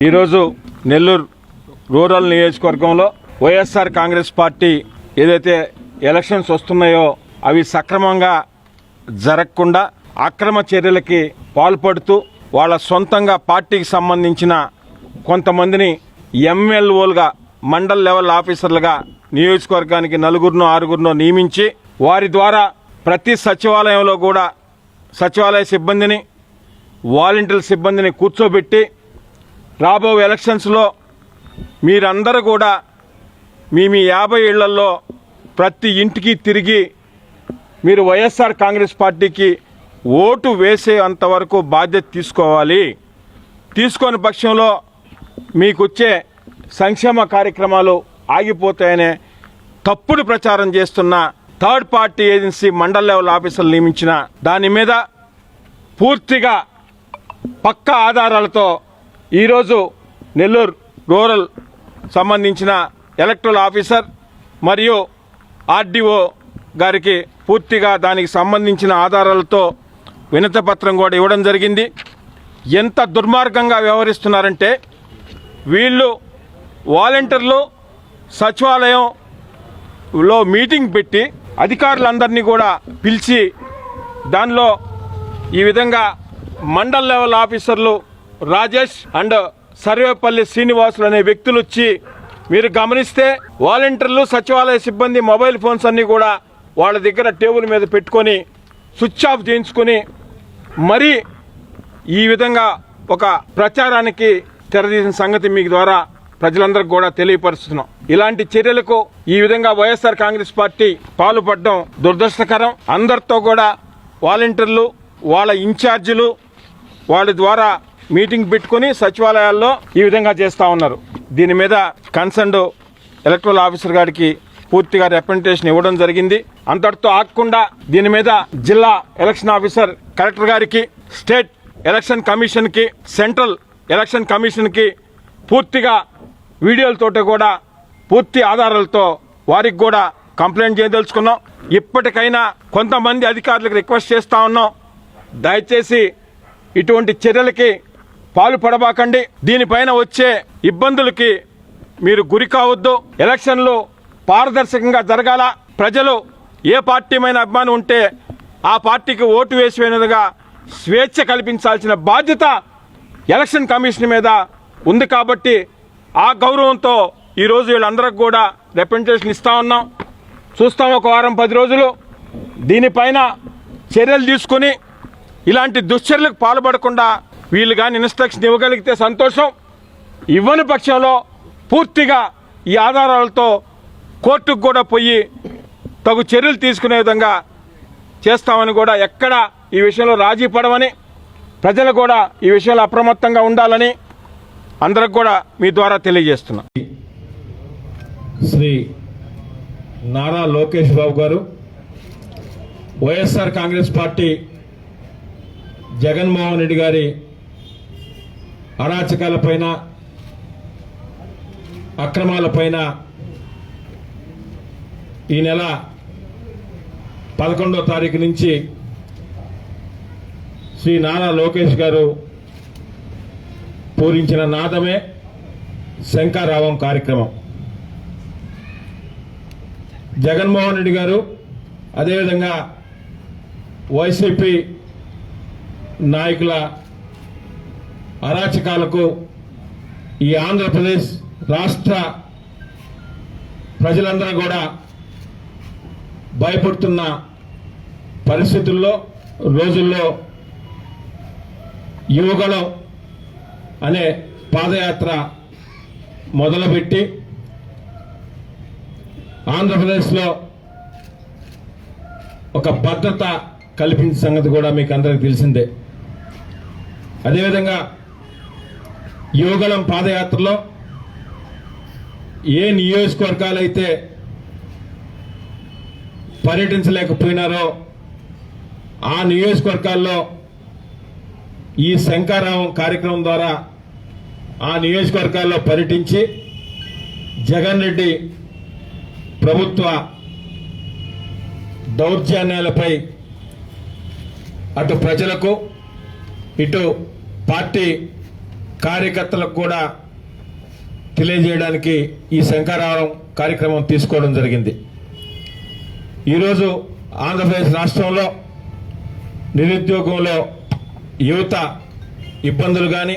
ఈరోజు నెల్లూరు రూరల్ నియోజకవర్గంలో YSR Congress party ఏదైతే ఎలక్షన్స్ వస్తున్నాయో అవి సక్రమంగా జరగకుండా అక్రమ చర్యలకి పాల్పడుతూ వాళ్ళ సొంతంగా పార్టీకి సంబంధించిన కొంతమందిని ఎంఎల్ఓలుగా మండల్ లెవెల్ ఆఫీసర్లుగా నియోజకవర్గానికి నలుగురినో ఆరుగురినో నియమించి వారి ద్వారా ప్రతి సచివాలయంలో కూడా సచివాలయ సిబ్బందిని వాలంటీర్ సిబ్బందిని కూర్చోబెట్టి రాబో ఎలక్షన్స్లో మీరందరూ కూడా మీ మీ యాభై ఏళ్ళలో ప్రతి ఇంటికి తిరిగి మీరు వైఎస్ఆర్ కాంగ్రెస్ పార్టీకి ఓటు వేసే అంతవరకు బాధ్యత తీసుకోవాలి. తీసుకొని పక్షంలో మీకు వచ్చే సంక్షేమ కార్యక్రమాలు ఆగిపోతాయనే తప్పుడు ప్రచారం చేస్తున్న third party agency mandal level ఆఫీసర్లు నియమించిన దాని మీద పూర్తిగా పక్క ఆధారాలతో ఈరోజు నెల్లూరు రూరల్ సంబంధించిన ఎలక్ట్రల్ ఆఫీసర్ మరియు ఆర్డీఓ గారికి పూర్తిగా దానికి సంబంధించిన ఆధారాలతో వినతపత్రం కూడా ఇవ్వడం జరిగింది. ఎంత దుర్మార్గంగా వ్యవహరిస్తున్నారంటే వీళ్ళు వాలంటీర్లు సచివాలయంలో మీటింగ్ పెట్టి అధికారులందరినీ కూడా పిలిచి దానిలో ఈ విధంగా మండల్ లెవెల్ ఆఫీసర్లు రాజేష్ అండ్ సర్వేపల్లి శ్రీనివాసులు అనే వ్యక్తులు వచ్చి మీరు గమనిస్తే వాలంటీర్లు సచివాలయ సిబ్బంది మొబైల్ ఫోన్స్ అన్నీ కూడా వాళ్ళ దగ్గర టేబుల్ మీద పెట్టుకొని స్విచ్ ఆఫ్ చేయించుకొని మరీ ఈ విధంగా ఒక ప్రచారానికి తెరదీసిన సంగతి మీకు ద్వారా ప్రజలందరికీ కూడా తెలియపరుస్తున్నాం. ఇలాంటి చర్యలకు ఈ విధంగా వైఎస్ఆర్ కాంగ్రెస్ పార్టీ పాల్పడడం దురదృష్టకరం. అందరితో కూడా వాలంటీర్లు వాళ్ళ ఇన్ఛార్జీలు వాళ్ళ ద్వారా మీటింగ్ పెట్టుకుని సచివాలయాల్లో ఈ విధంగా చేస్తూ ఉన్నారు. దీని మీద కన్సర్న్డ్ ఎలక్ట్రల్ ఆఫీసర్ గారికి పూర్తిగా రిప్రజెంటేషన్ ఇవ్వడం జరిగింది. అంతటితో ఆగకుండా దీని మీద జిల్లా ఎలక్షన్ ఆఫీసర్ కలెక్టర్ గారికి స్టేట్ ఎలక్షన్ కమిషన్కి సెంట్రల్ ఎలక్షన్ కమిషన్కి పూర్తిగా వీడియోలతోటి కూడా పూర్తి ఆధారాలతో వారికి కూడా కంప్లైంట్ చేయదలుచుకున్నాం. ఇప్పటికైనా కొంతమంది అధికారులకు రిక్వెస్ట్ చేస్తా ఉన్నాం. దయచేసి ఇటువంటి చర్యలకి పాలు పడబాకండి. దీనిపైన వచ్చే ఇబ్బందులకి మీరు గురి కావద్దు. ఎలక్షన్లు పారదర్శకంగా జరగాల. ప్రజలు ఏ పార్టీ అభిమానం ఉంటే ఆ పార్టీకి ఓటు వేసి స్వేచ్ఛ కల్పించాల్సిన బాధ్యత ఎలక్షన్ కమిషన్ మీద ఉంది కాబట్టి ఆ గౌరవంతో ఈరోజు వీళ్ళందరికి కూడా రిప్రజెంటేషన్ ఇస్తా ఉన్నాం. చూస్తాం ఒక వారం పది రోజులు. దీనిపైన చర్యలు తీసుకుని ఇలాంటి దుశ్చర్యలకు పాల్పడకుండా వీళ్ళు కానీ ఇన్స్ట్రక్షన్ ఇవ్వగలిగితే సంతోషం. ఇవ్వని పక్షంలో పూర్తిగా ఈ ఆధారాలతో కోర్టుకు కూడా పోయి తగు చర్యలు తీసుకునే విధంగా చేస్తామని కూడా ఎక్కడ ఈ విషయంలో రాజీ పడమని ప్రజలు కూడా ఈ విషయంలో అప్రమత్తంగా ఉండాలని అందరికి కూడా మీ ద్వారా తెలియజేస్తున్నా. శ్రీ నారా లోకేష్ బాబు గారు వైఎస్ఆర్ కాంగ్రెస్ పార్టీ జగన్మోహన్ రెడ్డి గారి అరాచకాలపైన అక్రమాలపైన ఈ నెల పదకొండో తారీఖు నుంచి శ్రీ నారా లోకేష్ గారు పూరించిన నాదమే శంకారావం కార్యక్రమం. జగన్మోహన్ రెడ్డి గారు అదేవిధంగా వైసీపీ నాయకుల అరాచకాలకు ఈ ఆంధ్రప్రదేశ్ రాష్ట్ర ప్రజలందరూ కూడా భయపడుతున్న పరిస్థితుల్లో రోజుల్లో యువగళం అనే పాదయాత్ర మొదలుపెట్టి ఆంధ్రప్రదేశ్లో ఒక భద్రత కల్పించిన సంగతి కూడా మీకు అందరికీ తెలిసిందే. అదేవిధంగా యువగలం పాదయాత్రలో ఏ నియోజకవర్గాలైతే పర్యటించలేకపోయినారో ఆ నియోజకవర్గాల్లో ఈ శంకారావం కార్యక్రమం ద్వారా ఆ నియోజకవర్గాల్లో పర్యటించి జగన్ రెడ్డి ప్రభుత్వ దౌర్జన్యాలపై అటు ప్రజలకు ఇటు పార్టీ కార్యకర్తలకు కూడా తెలియజేయడానికి ఈ శంకారావం కార్యక్రమం తీసుకోవడం జరిగింది. ఈరోజు ఆంధ్రప్రదేశ్ రాష్ట్రంలో నిరుద్యోగంలో యువత ఇబ్బందులు కానీ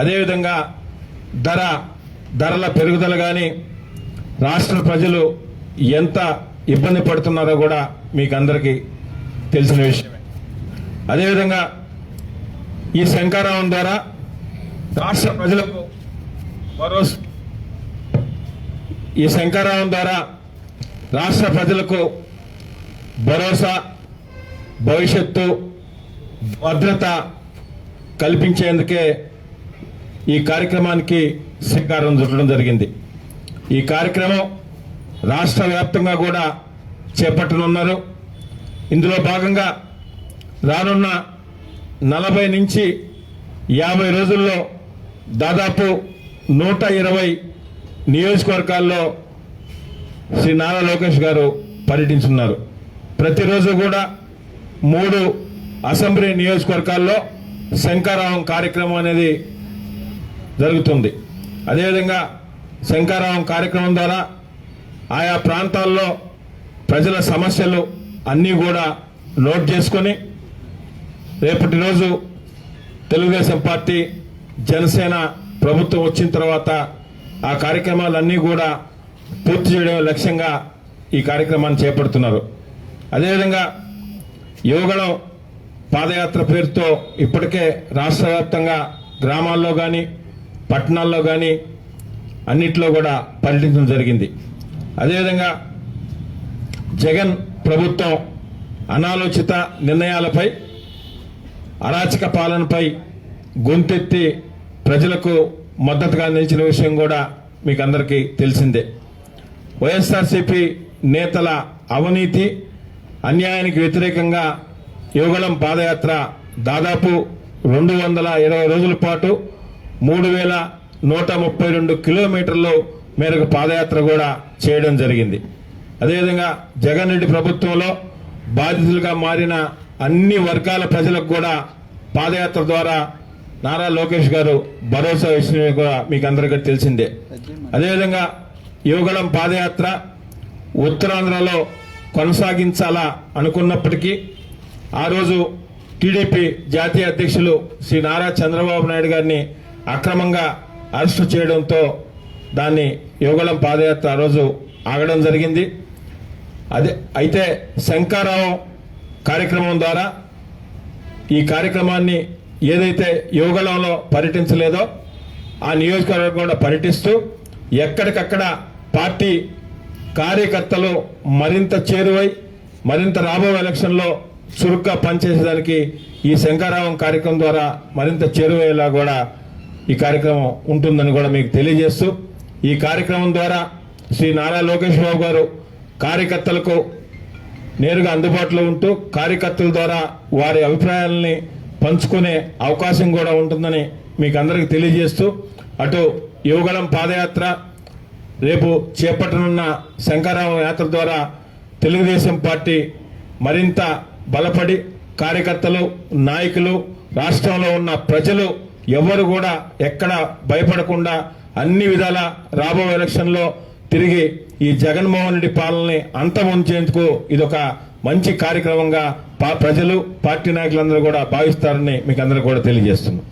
అదేవిధంగా ధర ధరల పెరుగుదల కానీ రాష్ట్ర ప్రజలు ఎంత ఇబ్బంది పడుతున్నారో కూడా మీకు అందరికీ తెలిసిన విషయమే. అదేవిధంగా ఈ శంకారావం ద్వారా రాష్ట్ర ప్రజలకు మరో ఈ శంకరావం ద్వారా రాష్ట్ర ప్రజలకు భరోసా భవిష్యత్తు భద్రత కల్పించేందుకే ఈ కార్యక్రమానికి శ్రీకారం చుట్టడం జరిగింది. ఈ కార్యక్రమం రాష్ట్ర వ్యాప్తంగా కూడా చేపట్టనున్నారు. ఇందులో భాగంగా రానున్న నలభై నుంచి యాభై రోజుల్లో దాదాపు నూట ఇరవై నియోజకవర్గాల్లో శ్రీ నారా లోకేష్ గారు పర్యటించున్నారు. ప్రతిరోజు కూడా మూడు అసెంబ్లీ నియోజకవర్గాల్లో శంకారావం కార్యక్రమం అనేది జరుగుతుంది. అదేవిధంగా శంకారావం కార్యక్రమం ద్వారా ఆయా ప్రాంతాల్లో ప్రజల సమస్యలు అన్నీ కూడా నోట్ చేసుకొని రేపటి రోజు తెలుగుదేశం పార్టీ జనసేన ప్రభుత్వం వచ్చిన తర్వాత ఆ కార్యక్రమాలన్నీ కూడా పూర్తి చేయడం లక్ష్యంగా ఈ కార్యక్రమాన్ని చేపడుతున్నారు. అదేవిధంగా యువగళం పాదయాత్ర పేరుతో ఇప్పటికే రాష్ట్ర వ్యాప్తంగా గ్రామాల్లో కానీ పట్టణాల్లో కానీ అన్నిట్లో కూడా పర్యటించడం జరిగింది. అదేవిధంగా జగన్ ప్రభుత్వం అనాలోచిత నిర్ణయాలపై అరాచక పాలనపై గొంతెత్తి ప్రజలకు మద్దతుగా నిలిచిన విషయం కూడా మీకు అందరికీ తెలిసిందే. వైఎస్ఆర్సీపీ నేతల అవినీతి అన్యాయానికి వ్యతిరేకంగా యువగళం పాదయాత్ర దాదాపు రెండు వందల ఇరవై రోజుల పాటు మూడు వేల నూట ముప్పై రెండు కిలోమీటర్లు మేరకు పాదయాత్ర కూడా చేయడం జరిగింది. అదేవిధంగా జగన్ రెడ్డి ప్రభుత్వంలో బాధితులుగా మారిన అన్ని వర్గాల ప్రజలకు కూడా పాదయాత్ర ద్వారా నారా లోకేష్ గారు భరోసా ఇచ్చిన కూడా మీకు అందరికీ తెలిసిందే. అదేవిధంగా యువగళం పాదయాత్ర ఉత్తరాంధ్రలో కొనసాగించాలా అనుకున్నప్పటికీ ఆ రోజు టీడీపీ జాతీయ అధ్యక్షులు శ్రీ నారా చంద్రబాబు నాయుడు గారిని అక్రమంగా అరెస్టు చేయడంతో దాన్ని యువగళం పాదయాత్ర ఆ రోజు ఆగడం జరిగింది. అదే అయితే శంకారావం కార్యక్రమం ద్వారా ఈ కార్యక్రమాన్ని ఏదైతే యువగలంలో పర్యటించలేదో ఆ నియోజకవర్గంలో కూడా పర్యటిస్తూ ఎక్కడికక్కడ పార్టీ కార్యకర్తలు మరింత చేరువై మరింత రాబోయే ఎలక్షన్లో చురుగ్గా పనిచేసేదానికి ఈ శంకారావం కార్యక్రమం ద్వారా మరింత చేరువయ్యేలా కూడా ఈ కార్యక్రమం ఉంటుందని కూడా మీకు తెలియజేస్తూ ఈ కార్యక్రమం ద్వారా శ్రీ నారా లోకేష్ బాబు గారు కార్యకర్తలకు నేరుగా అందుబాటులో ఉంటూ కార్యకర్తల ద్వారా వారి అభిప్రాయాలని పంచుకునే అవకాశం కూడా ఉంటుందని మీకు అందరికి తెలియజేస్తూ అటు యువగళం పాదయాత్ర రేపు చేపట్టనున్న శంకరామ యాత్ర ద్వారా తెలుగుదేశం పార్టీ మరింత బలపడి కార్యకర్తలు నాయకులు రాష్ట్రంలో ఉన్న ప్రజలు ఎవరు కూడా ఎక్కడ భయపడకుండా అన్ని విధాల రాబో ఎలక్షన్లో తిరిగి ఈ జగన్మోహన్ రెడ్డి పాలనని ఇది ఇదొక మంచి కార్యక్రమంగా ప్రజలు పార్టీ నాయకులందరూ కూడా భావిస్తారని మీకు అందరూ కూడా తెలియజేస్తున్నాం.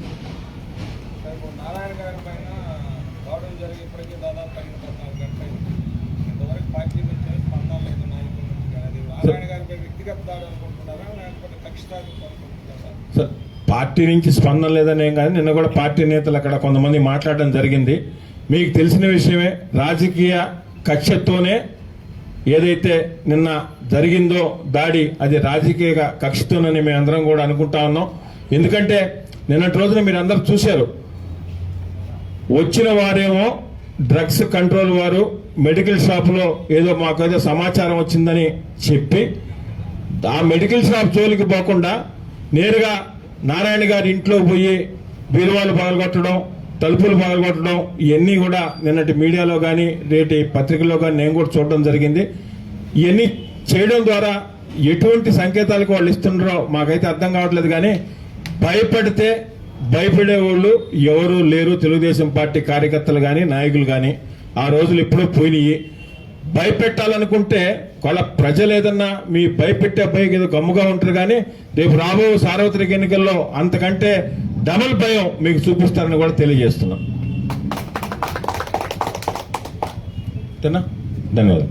పార్టీ నుంచి స్పందన లేదని ఏం కాదు. నిన్న కూడా పార్టీ నేతలు అక్కడ కొంతమంది మాట్లాడడం జరిగింది. మీకు తెలిసిన విషయమే రాజకీయ కక్షతోనే ఏదైతే నిన్న జరిగిందో దాడి అది రాజకీయ కక్షతోనని మేము అందరం కూడా అనుకుంటా ఉన్నాం. ఎందుకంటే నిన్నటి రోజున మీరు అందరు చూశారు. వచ్చిన వారేమో డ్రగ్స్ కంట్రోల్ వారు మెడికల్ షాపులో ఏదో మాకేదో సమాచారం వచ్చిందని చెప్పి ఆ మెడికల్ షాప్ జోలికి పోకుండా నేరుగా నారాయణ గారి ఇంట్లో పోయి బీరువాలు పగలగొట్టడం తలుపులు పగలగొట్టడం ఇవన్నీ కూడా నిన్నటి మీడియాలో కానీ రేటి పత్రికల్లో కానీ నేను కూడా చూడడం జరిగింది. ఇవన్నీ చేయడం ద్వారా ఎటువంటి సంకేతాలకు వాళ్ళు ఇస్తుండ్రో మాకైతే అర్థం కావట్లేదు కానీ భయపడితే భయపడే వాళ్ళు ఎవరు లేరు తెలుగుదేశం పార్టీ కార్యకర్తలు కానీ నాయకులు కానీ ఆ రోజులు ఎప్పుడో పోయినాయి. భయపెట్టాలనుకుంటే వాళ్ళ ప్రజలు ఏదన్నా మీ భయపెట్టే భయం ఏదో గమ్ముగా ఉంటారు కానీ రేపు రాబో సార్వత్రిక ఎన్నికల్లో అంతకంటే డబుల్ భయం మీకు చూపిస్తారని కూడా తెలియజేస్తున్నాం. ధన్యవాదాలు.